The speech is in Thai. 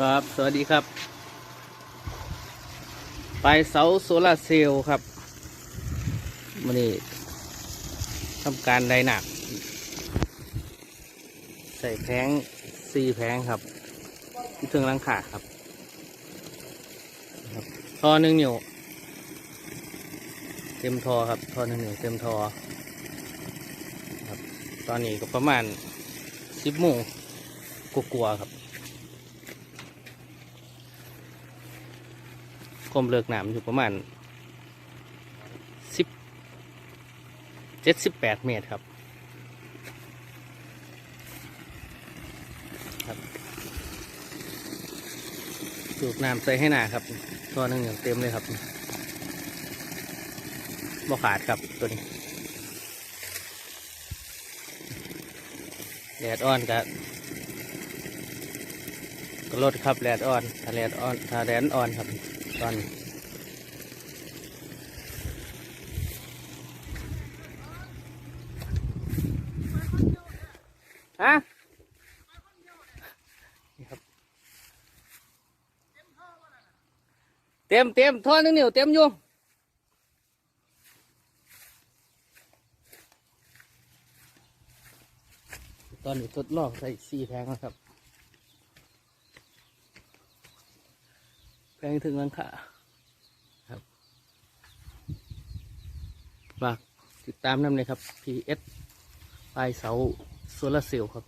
ครับ สวัสดีครับไปเสาโซลาร์เซลล์ครับมันนี่ทำการไดหนัก ใส่แผงสี่แผงครับที่เครื่องรังขาครับครับทอหนึ่งนิ้วเต็มทอครับทอหนึ่งนิ้วเต็มทอครับ ตอนนี้ก็ประมาณสิบโมงกลัวๆครับ ความเลิกน้ำอยู่ประมาณสิบเจ็ดสิบแปดเมตรครับครับสูบน้ำใส่ให้หนาครับตัวหนึ่งอย่างเต็มเลยครับบ่ขาดครับตัวนี้แดดอ่อนกับก็ลดครับแดดอ่อนถ้าแดดอ่อนถ้าแดดอ่อนครับ ตอนนี้ฮะนี่ครับเต็มเต็มท่อนึงนิ้วเต็มอยู่ตอนนี้ทดลองใส่สี่แพงแล้วครับ แพงถึงหลังคาครับฝากติดตามน้ำเลยครับ PS ปลายเสาโซลาเซลล์ครับ